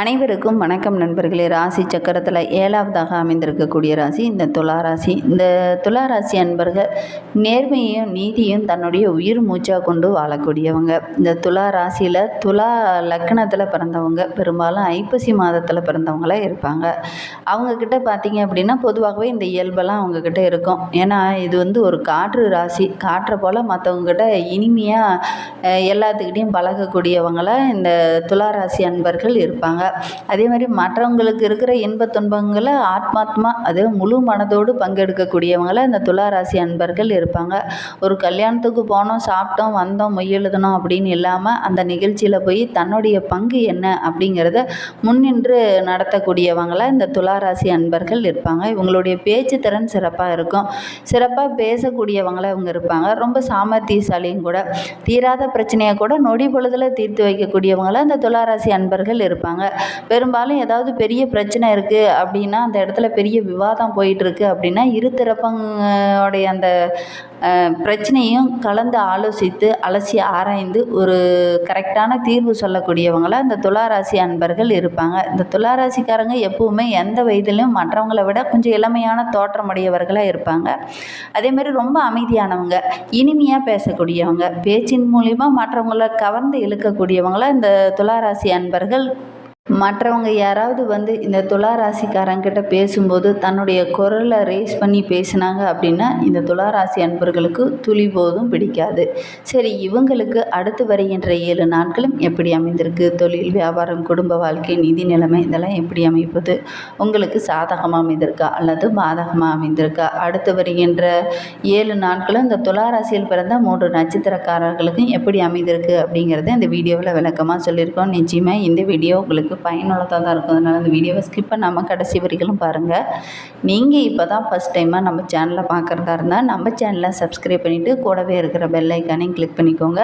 அனைவருக்கும் வணக்கம் நண்பர்களே. ராசி சக்கரத்தில் ஏழாவதாக அமைந்திருக்கக்கூடிய ராசி இந்த துலா ராசி. இந்த துலா ராசி அன்பர்கள் நேர்மையும் நீதியும் தன்னுடைய உயிர் மூச்சாக கொண்டு வாழக்கூடியவங்க. இந்த துலா ராசியில் துலா லக்னத்தில் பிறந்தவங்க. பெரும்பாலும் ஐப்பசி மாதத்தில் பிறந்தவங்களாக இருப்பாங்க. அவங்கக்கிட்ட பார்த்தீங்க அப்படின்னா பொதுவாகவே இந்த இயல்பெல்லாம் அவங்கக்கிட்ட இருக்கும். ஏன்னா இது வந்து ஒரு காற்று ராசி. காற்றை போல் மற்றவங்கக்கிட்ட இனிமையாக எல்லாத்துக்கிட்டேயும் பழகக்கூடியவங்களாக இந்த துலா ராசி அன்பர்கள் இருப்பாங்க. அதே மாதிரி மற்றவங்களுக்கு இருக்கிற இன்பத் துன்பங்களை ஆத்மாத்மா அது முழு மனதோடு பங்கெடுக்கக்கூடியவங்கள இந்த துளாராசி அன்பர்கள் இருப்பாங்க. ஒரு கல்யாணத்துக்கு போனோம் சாப்பிட்டோம் வந்தோம் மொய் எழுதணும் அப்படின்னு இல்லாமல் அந்த நிகழ்ச்சியில் போய் தன்னுடைய பங்கு என்ன அப்படிங்கிறத முன்னின்று நடத்தக்கூடியவங்களை இந்த துளாராசி அன்பர்கள் இருப்பாங்க. இவங்களுடைய பேச்சு திறன் சிறப்பாக இருக்கும். சிறப்பாக பேசக்கூடியவங்களாக இவங்க இருப்பாங்க. ரொம்ப சாமர்த்தியசாலியும் கூட. தீராத பிரச்சனையை கூட நொடி பொழுதில் தீர்த்து வைக்கக்கூடியவங்களாக இந்த துளாராசி அன்பர்கள் இருப்பாங்க. பெரும்பாலும் ஏதாவது பெரிய பிரச்சனை இருக்குது அப்படின்னா அந்த இடத்துல பெரிய விவாதம் போயிட்டுருக்கு அப்படின்னா இரு தரப்பங்களுடைய அந்த பிரச்சனையும் கலந்து ஆலோசித்து அலசி ஆராய்ந்து ஒரு கரெக்டான தீர்வு சொல்லக்கூடியவங்களாக இந்த துளாராசி அன்பர்கள் இருப்பாங்க. இந்த துளாராசிக்காரங்க எப்பவுமே எந்த வயதிலும் மற்றவங்களை விட கொஞ்சம் இளமையான தோற்றமுடையவர்களாக இருப்பாங்க. அதே மாதிரி ரொம்ப அமைதியானவங்க இனிமையாக பேசக்கூடியவங்க பேச்சின் மூலிமா மற்றவங்கள கவர்ந்து இழுக்கக்கூடியவங்களாக இந்த துளாராசி அன்பர்கள் மற்றவங்க யாராவது வந்து இந்த துலா ராசிக்காரங்கிட்ட பேசும்போது தன்னுடைய குரலை ரேஸ் பண்ணி பேசினாங்க அப்படின்னா இந்த துலா ராசி அன்பர்களுக்கு துளி போதும் பிடிக்காது. சரி இவங்களுக்கு அடுத்து வருகின்ற ஏழு நாட்களும் எப்படி அமைந்திருக்கு? தொழில் வியாபாரம் குடும்ப வாழ்க்கை நிதி நிலைமை இதெல்லாம் எப்படி அமைப்பது? உங்களுக்கு சாதகமாக அமைந்திருக்கா? அல்லது பாதகமாக அமைந்திருக்கா? அடுத்து வருகின்ற ஏழு நாட்களும் இந்த துலா ராசியில் பிறந்த மூன்று நட்சத்திரக்காரர்களுக்கும் எப்படி அமைந்திருக்கு அப்படிங்கிறத இந்த வீடியோவில் விளக்கமாக சொல்லியிருக்கோம். நிச்சயமாக இந்த வீடியோ உங்களுக்கு பயனுள்ளதாக தான் இருக்கும். அதனால் இந்த வீடியோவை ஸ்கிப் பண்ணாமல் கடைசி வரைக்கும் பாருங்கள் நீங்கள் இப்போ தான் ஃபஸ்ட் டைமாக நம்ம சேனலை பார்க்குறதா இருந்தால் நம்ம சேனலை சப்ஸ்கிரைப் பண்ணிவிட்டு கூடவே இருக்கிற பெல் ஐக்கானையும் கிளிக் பண்ணிக்கோங்க.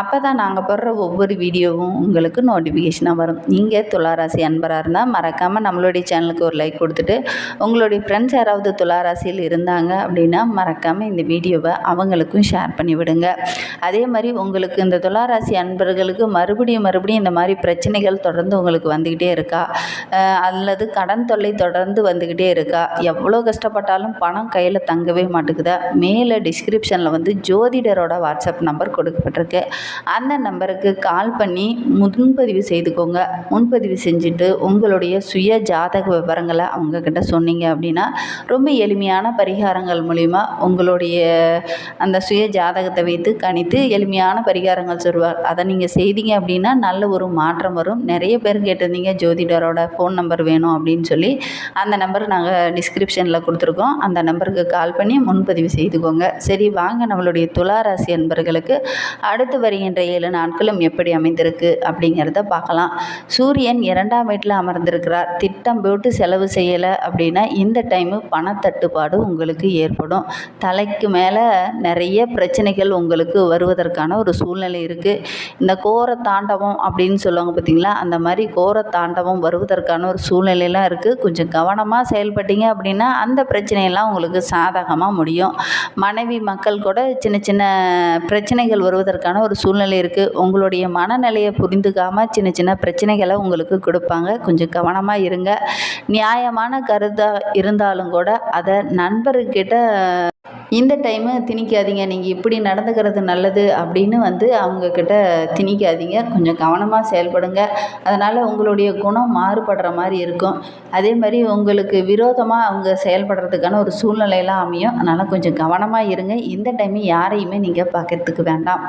அப்போ தான் நாங்கள் போடுற ஒவ்வொரு வீடியோவும் உங்களுக்கு நோட்டிஃபிகேஷனாக வரும். நீங்கள் துளாராசி அன்பராக இருந்தால் மறக்காமல் நம்மளுடைய சேனலுக்கு ஒரு லைக் கொடுத்துட்டு உங்களுடைய ஃப்ரெண்ட்ஸ் யாராவது துளாராசியில் இருந்தாங்க அப்படின்னா மறக்காமல் இந்த வீடியோவை அவங்களுக்கும் ஷேர் பண்ணி விடுங்க. அதே மாதிரி உங்களுக்கு இந்த துளாராசி அன்பர்களுக்கு மறுபடியும் மறுபடியும் இந்த மாதிரி பிரச்சனைகள் தொடர்ந்து உங்களுக்கு வந்துக்கிட்டே இருக்கா. அல்லது கடன் தொல்லை தொடர்ந்து வந்துக்கிட்டே இருக்கா. எவ்வளோ கஷ்டப்பட்டாலும் பணம் கையில் தங்கவே மாட்டேங்குதா? மேலே டிஸ்கிரிப்ஷனில் வந்து ஜோதிடரோட வாட்ஸ்அப் நம்பர் கொடுக்கப்பட்டிருக்கு. அந்த நம்பருக்கு கால் பண்ணி முன்பதிவு செய்துக்கோங்க. முன்பதிவு செஞ்சுட்டு உங்களுடைய சுய ஜாதக விவரங்களை அவங்கக்கிட்ட சொன்னீங்க அப்படின்னா ரொம்ப எளிமையான பரிகாரங்கள் மூலிமா உங்களுடைய அந்த சுய ஜாதகத்தை வைத்து கணித்து எளிமையான பரிகாரங்கள் சொல்வார். அதை நீங்கள் செய்தீங்க அப்படின்னா நல்ல ஒரு மாற்றம் வரும். நிறைய பேருக்கு கேட்டிருந்தீங்க ஜோதிடரோட ஃபோன் நம்பர் வேணும் அப்படின்னு சொல்லி. அந்த நம்பர் நாங்கள் டிஸ்கிரிப்ஷனில் கொடுத்துருக்கோம். அந்த நம்பருக்கு கால் பண்ணி முன்பதிவு செய்துக்கோங்க. சரி வாங்க நம்மளுடைய துளாராசி அன்பர்களுக்கு அடுத்து வருகின்ற ஏழு நாட்களும் எப்படி அமைந்திருக்கு அப்படிங்கிறத பார்க்கலாம். சூரியன் இரண்டாம் வீட்டில் அமர்ந்திருக்கிறார். திட்டம் போட்டு செலவு செய்யலை அப்படின்னா இந்த டைமு பணத்தட்டுப்பாடு உங்களுக்கு ஏற்படும். தலைக்கு மேலே நிறைய பிரச்சனைகள் உங்களுக்கு வருவதற்கான ஒரு சூழ்நிலை இருக்குது இந்த கோர தாண்டவம் அப்படின்னு சொல்லுவாங்க பார்த்தீங்களா? அந்த மாதிரி கோர தாண்டவம் வருவதற்கான ஒரு சூழ்நிலையெல்லாம் இருக்குது கொஞ்சம் கவனமாக செயல்பட்டீங்க அப்படின்னா அந்த பிரச்சனையெல்லாம் உங்களுக்கு சாதகமாக முடியும். மனைவி மக்கள் கூட சின்ன சின்ன பிரச்சனைகள் வருவதற்கான ஒரு சூழ்நிலை இருக்குது உங்களுடைய மனநிலையை புரிந்துக்காமல் சின்ன சின்ன பிரச்சனைகளை உங்களுக்கு கொடுப்பாங்க. கொஞ்சம் கவனமாக இருங்க. நியாயமான கருத்தாக இருந்தாலும் கூட அதை நண்பர்கிட்ட இந்த டைமு திணிக்காதீங்க. நீங்கள் இப்படி நடந்துக்கிறது நல்லது அப்படின்னு வந்து அவங்கக்கிட்ட திணிக்காதீங்க. கொஞ்சம் கவனமாக செயல்படுங்க. அதனால் உங்களுடைய குணம் மாறுபடுற மாதிரி இருக்கும். அதே மாதிரி உங்களுக்கு விரோதமாக அவங்க செயல்படுறதுக்கான ஒரு சூழ்நிலையெல்லாம் அமையும். அதனால் கொஞ்சம் கவனமாக இருங்க. இந்த டைமு யாரையுமே நீங்கள் பார்க்கறதுக்கு வேண்டாம்.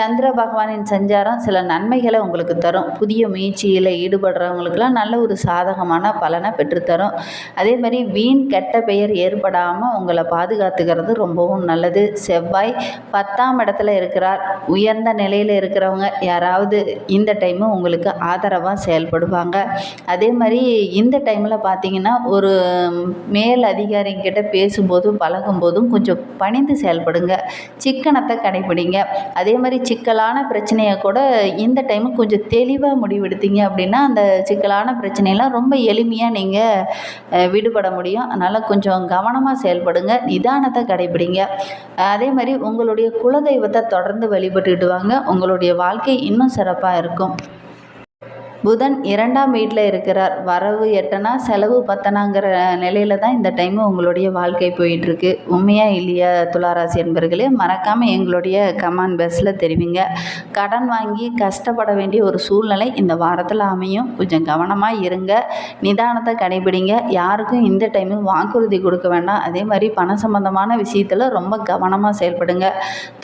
சந்திர பகவானின் சஞ்சாரம் சில நன்மைகளை உங்களுக்கு தரும். புதிய முயற்சியில் ஈடுபடுறவங்களுக்கெல்லாம் நல்ல ஒரு சாதகமான பலனை பெற்றுத்தரும். அதே மாதிரி வீண் கெட்ட பெயர் ஏற்படாமல் உங்களை பாதுகாத்துக்கிறது ரொம்பவும் நல்லது. செவ்வாய் பத்தாம் இடத்துல இருக்கிறார். உயர்ந்த நிலையில் இருக்கிறவங்க யாராவது இந்த டைமு உங்களுக்கு ஆதரவாக செயல்படுவாங்க. அதே மாதிரி இந்த டைமில் பார்த்தீங்கன்னா ஒரு மேல் அதிகாரிங்கிட்ட பேசும்போதும் பழகும்போதும் கொஞ்சம் பணிந்து செயல்படுங்க. சிக்கனத்தை கடைப்பிடிங்க அதே மாதிரி சிக்கலான பிரச்சனையை கூட இந்த டைமு கொஞ்சம் தெளிவாக முடிவெடுத்தீங்க அப்படின்னா அந்த சிக்கலான பிரச்சனையெல்லாம் ரொம்ப எளிமையாக நீங்கள் விடுபட முடியும். அதனால் கொஞ்சம் கவனமாக செயல்படுங்க. நிதானத்தை கடைப்பிடிங்க அதே மாதிரி உங்களுடைய குலதெய்வத்தை தொடர்ந்து வழிபட்டுக்கிட்டு வாங்க. உங்களுடைய வாழ்க்கை இன்னும் சிறப்பாக இருக்கும். புதன் இரண்டாம் வீட்டில் இருக்கிறார். வரவு எட்டனா செலவு பத்தனாங்கிற நிலையில தான் இந்த டைமு உங்களுடைய வாழ்க்கை போயிட்டுருக்கு. உண்மையா இல்லையா துளாராசி என்பர்களே? மறக்காமல் எங்களுடைய கமான் பஸ்ஸில் தெரிவிங்க. கடன் வாங்கி கஷ்டப்பட வேண்டிய ஒரு சூழ்நிலை இந்த வாரத்தில் அமையும். கொஞ்சம் கவனமாக இருங்க. நிதானத்தை கடைபிடிங்க. யாருக்கும் இந்த டைமு வாக்குறுதி கொடுக்க வேண்டாம். அதே மாதிரி பண சம்பந்தமான விஷயத்தில் ரொம்ப கவனமாக செயல்படுங்க.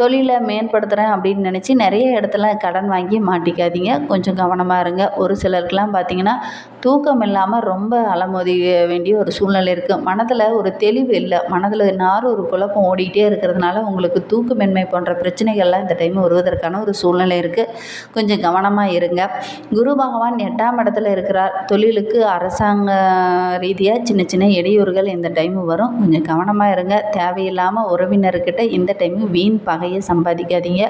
தொழிலை மேம்படுத்துகிறேன் அப்படின்னு நினச்சி நிறைய இடத்துல கடன் வாங்கி மாட்டிக்காதீங்க. கொஞ்சம் கவனமாக இருங்க. ஒரு ஒரு சிலருக்குலாம் பார்த்தீங்கன்னா தூக்கம் இல்லாமல் ரொம்ப அலமோதி வேண்டிய ஒரு சூழ்நிலை இருக்குது மனதில் ஒரு தெளிவு இல்லை. மனதில் நார் ஒரு குழப்பம் ஓடிக்கிட்டே இருக்கிறதுனால உங்களுக்கு தூக்கமின்மை போன்ற பிரச்சனைகள்லாம் இந்த டைம் வருவதற்கான ஒரு சூழ்நிலை இருக்குது கொஞ்சம் கவனமாக இருங்க. குரு பகவான் எட்டாம் இடத்துல இருக்கிறார். தொழிலுக்கு அரசாங்க ரீதியாக சின்ன சின்ன இடையூறுகள் இந்த டைம் வரும். கொஞ்சம் கவனமாக இருங்க. தேவையில்லாமல் உறவினர்கிட்ட இந்த டைம் வீண் பகையை சம்பாதிக்காதீங்க.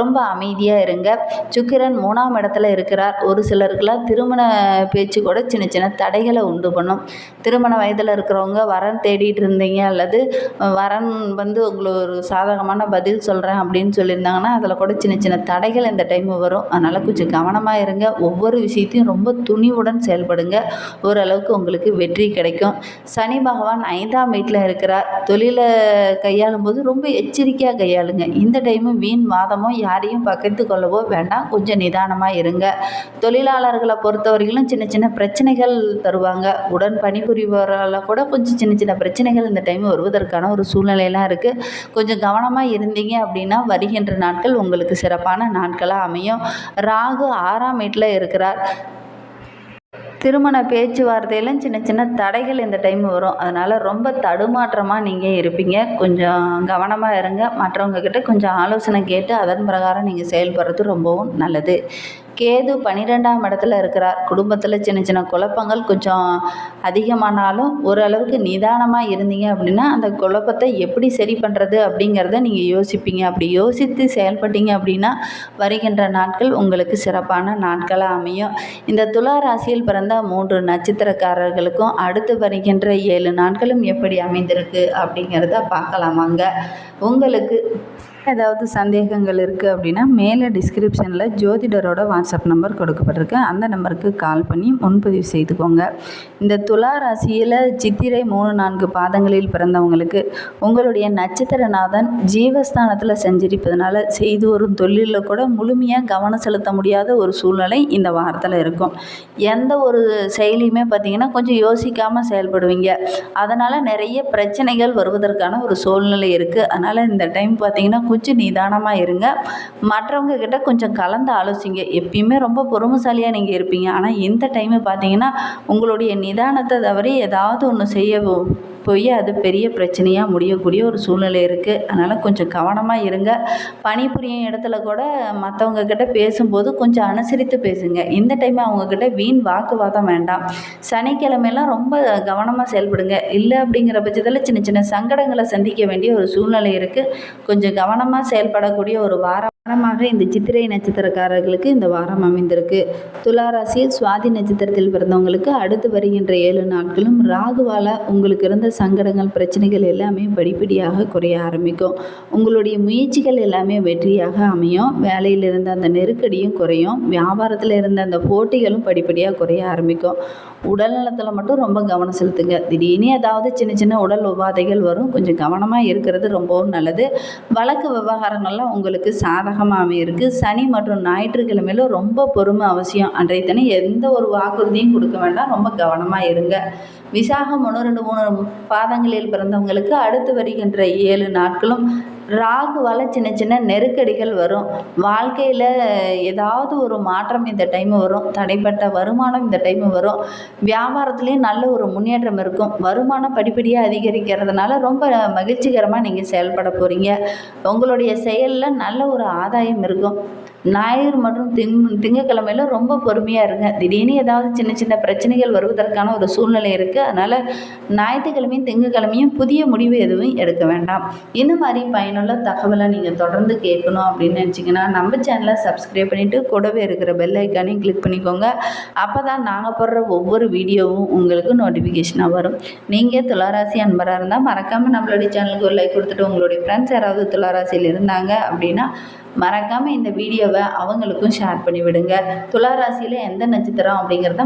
ரொம்ப அமைதியாக இருங்க. சுக்கிரன் மூணாம் இடத்துல இருக்கிறார். ஒரு சிலருக்குலாம் திருமண பேச்சு கூட சின்ன சின்ன தடைகளை உண்டு பண்ணும். திருமண வயதில் இருக்கிறவங்க வரன் தேடிட்டு இருந்தீங்க அல்லது வரன் வந்து உங்களுக்கு ஒரு சாதகமான பதில் சொல்கிறேன் அப்படின்னு சொல்லியிருந்தாங்கன்னா அதில் கூட சின்ன சின்ன தடைகள் இந்த டைம் வரும். அதனால் கொஞ்சம் கவனமாக இருங்க. ஒவ்வொரு விஷயத்தையும் ரொம்ப துணிவுடன் செயல்படுங்க. ஓரளவுக்கு உங்களுக்கு வெற்றி கிடைக்கும். சனி பகவான் ஐந்தாம் வீட்டில் இருக்கிறார். தொழிலை கையாளும் போது ரொம்ப எச்சரிக்கையாக கையாளுங்க. இந்த டைமு வீண் வாதமோ யாரையும் பகிர்ந்து கொள்ளவோ வேண்டாம். கொஞ்சம் நிதானமாக இருங்க. தொழிலாளர்களை பொறுத்தவரையிலும் சின்ன சின்ன பிரச்சனைகள் தருவாங்க. உடன் பணிபுரிபவரால் கூட கொஞ்சம் சின்ன சின்ன பிரச்சனைகள் இந்த டைம் வருவதற்கான ஒரு சூழ்நிலையெல்லாம் இருக்குது கொஞ்சம் கவனமாக இருந்தீங்க அப்படின்னா வருகின்ற நாட்கள் உங்களுக்கு சிறப்பான நாட்களாக அமையும். ராகு ஆறாம் வீட்டில் இருக்கிறார். திருமண பேச்சுவார்த்தையிலும் சின்ன சின்ன தடைகள் இந்த டைம் வரும். அதனால் ரொம்ப தடுமாற்றமாக நீங்கள் இருப்பீங்க. கொஞ்சம் கவனமாக இருங்க. மற்றவங்கக்கிட்ட கொஞ்சம் ஆலோசனை கேட்டு அதன் பிரகாரம் நீங்கள் செயல்படுறது ரொம்பவும் நல்லது. கேது பன்னிரெண்டாம் இடத்துல இருக்கிறார். குடும்பத்தில் சின்ன சின்ன குழப்பங்கள் கொஞ்சம் அதிகமானாலும் ஓரளவுக்கு நிதானமாக இருந்தீங்க அப்படின்னா அந்த குழப்பத்தை எப்படி சரி பண்ணுறது அப்படிங்கிறத நீங்கள் யோசிப்பீங்க. அப்படி யோசித்து செயல்பட்டீங்க அப்படின்னா வருகின்ற நாட்கள் உங்களுக்கு சிறப்பான நாட்களாக அமையும். இந்த துலா ராசியில் பிறந்த மூன்று நட்சத்திரக்காரர்களுக்கும் அடுத்து வருகின்ற ஏழு நாட்களும் எப்படி அமைந்திருக்கு அப்படிங்கிறத பார்க்கலாமாங்க. உங்களுக்கு ஏதாவது சந்தேகங்கள் இருக்குது அப்படின்னா மேலே டிஸ்கிரிப்ஷனில் ஜோதிடரோட வாட்ஸ்அப் நம்பர் கொடுக்கப்பட்டிருக்கு. அந்த நம்பருக்கு கால் பண்ணி முன்பதிவு செய்துக்கோங்க. இந்த துலா ராசியில் சித்திரை மூணு நான்கு பாதங்களில் பிறந்தவங்களுக்கு உங்களுடைய நட்சத்திரநாதன் ஜீவஸ்தானத்தில் செஞ்சிருப்பதனால செய்து வரும் தொழிலில் கூட முழுமையாக கவனம் செலுத்த முடியாத ஒரு சூழ்நிலை இந்த வாரத்தில் இருக்கும். எந்த ஒரு செயலியுமே பார்த்திங்கன்னா கொஞ்சம் யோசிக்காமல் செயல்படுவீங்க. அதனால் நிறைய பிரச்சனைகள் வருவதற்கான ஒரு சூழ்நிலை இருக்குது அதனால் இந்த டைம் பார்த்திங்கன்னா கொஞ்சம் நிதானமாக இருங்க. மற்றவங்க கிட்ட கொஞ்சம் கலந்து ஆலோசிங்க. எப்பயுமே ரொம்ப பொறுமைசாலியாக நீங்கள் இருப்பீங்க. ஆனால் இந்த டைமு பார்த்தீங்கன்னா உங்களுடைய நிதானத்தை தவறி ஏதாவது ஒன்று செய்ய போய் அது பெரிய பிரச்சனையாக முடியக்கூடிய ஒரு சூழ்நிலை இருக்குது அதனால் கொஞ்சம் கவனமாக இருங்க. பணிபுரியும் இடத்துல கூட மற்றவங்கக்கிட்ட பேசும்போது கொஞ்சம் அனுசரித்து பேசுங்க. இந்த டைம் அவங்கக்கிட்ட வீண் வாக்குவாதம் வேண்டாம். சனிக்கிழமையெல்லாம் ரொம்ப கவனமாக செயல்படுங்க. இல்லை அப்படிங்கிற பட்சத்தில் சின்ன சின்ன சங்கடங்களை சந்திக்க வேண்டிய ஒரு சூழ்நிலை இருக்குது கொஞ்சம் கவனமாக செயல்படக்கூடிய ஒரு வாரம் வாரமாக இந்த சித்திரை நட்சத்திரக்காரர்களுக்கு இந்த வாரம் அமைந்திருக்கு. துளாராசியில் சுவாதி நட்சத்திரத்தில் பிறந்தவங்களுக்கு அடுத்து வருகின்ற ஏழு நாட்களும் ராகுவால் உங்களுக்கு இருந்த சங்கடங்கள் பிரச்சனைகள் எல்லாமே படிப்படியாக குறைய ஆரம்பிக்கும். உங்களுடைய முயற்சிகள் எல்லாமே வெற்றியாக அமையும். வேலையில் இருந்த அந்த நெருக்கடியும் குறையும். வியாபாரத்தில் இருந்த அந்த போட்டிகளும் படிப்படியாக குறைய ஆரம்பிக்கும். உடல் நலத்தில் மட்டும் ரொம்ப கவனம் செலுத்துங்க. திடீர்னு ஏதாவது சின்ன சின்ன உடல் உபாதைகள் வரும். கொஞ்சம் கவனமாக இருக்கிறது ரொம்பவும் நல்லது. வழக்கு விவகாரங்கள்லாம் உங்களுக்கு சாதகமாக அமையிருக்கு சனி மற்றும் ஞாயிற்றுக்கிழமையில ரொம்ப பொறுமை அவசியம். அன்றைய தினம் எந்த ஒரு வாக்குறுதியும் கொடுக்க வேண்டாம். ரொம்ப கவனமாக இருங்க. விசாகம் ஒன்று ரெண்டு மூணு பாதங்களில் பிறந்தவங்களுக்கு அடுத்து வருகின்ற ஏழு நாட்களும் ராகுவால் சின்ன சின்ன நெருக்கடிகள் வரும். வாழ்க்கையில் ஏதாவது ஒரு மாற்றம் இந்த டைமு வரும். தடைப்பட்ட வருமானம் இந்த டைமு வரும். வியாபாரத்துலேயும் நல்ல ஒரு முன்னேற்றம் இருக்கும். வருமானம் படிப்படியாக அதிகரிக்கிறதுனால ரொம்ப மகிழ்ச்சிகரமாக நீங்கள் செயல்பட போகிறீங்க உங்களுடைய செயலில் நல்ல ஒரு ஆதாயம் இருக்கும். ஞாயிறு மற்றும் திங் திங்கக்கிழமையில ரொம்ப பொறுமையாக இருங்க. திடீர்னு ஏதாவது சின்ன சின்ன பிரச்சனைகள் வருவதற்கான ஒரு சூழ்நிலை இருக்குது அதனால் ஞாயிற்றுக்கிழமையும் திங்கக்கிழமையும் புதிய முடிவு எதுவும் எடுக்க வேண்டாம். இந்த மாதிரி பயனுள்ள தகவலை நீங்கள் தொடர்ந்து கேட்கணும் அப்படின்னு நினச்சிங்கன்னா நம்ம சேனலை சப்ஸ்கிரைப் பண்ணிவிட்டு கூடவே இருக்கிற பெல் ஐக்கானையும் கிளிக் பண்ணிக்கோங்க. அப்போ தான் நாங்கள் போடுற ஒவ்வொரு வீடியோவும் உங்களுக்கு நோட்டிஃபிகேஷனாக வரும். நீங்கள் துளாராசி அன்பராக இருந்தால் மறக்காமல் நம்மளுடைய சேனலுக்கு ஒரு லைக் கொடுத்துட்டு உங்களுடைய ஃப்ரெண்ட்ஸ் யாராவது துளாராசியில் இருந்தாங்க அப்படின்னா மறக்காமல் இந்த வீடியோவை அவங்களுக்கும் ஷேர் பண்ணி விடுங்கள் துலா ராசியில் எந்த நட்சத்திரம் அப்படிங்கிறத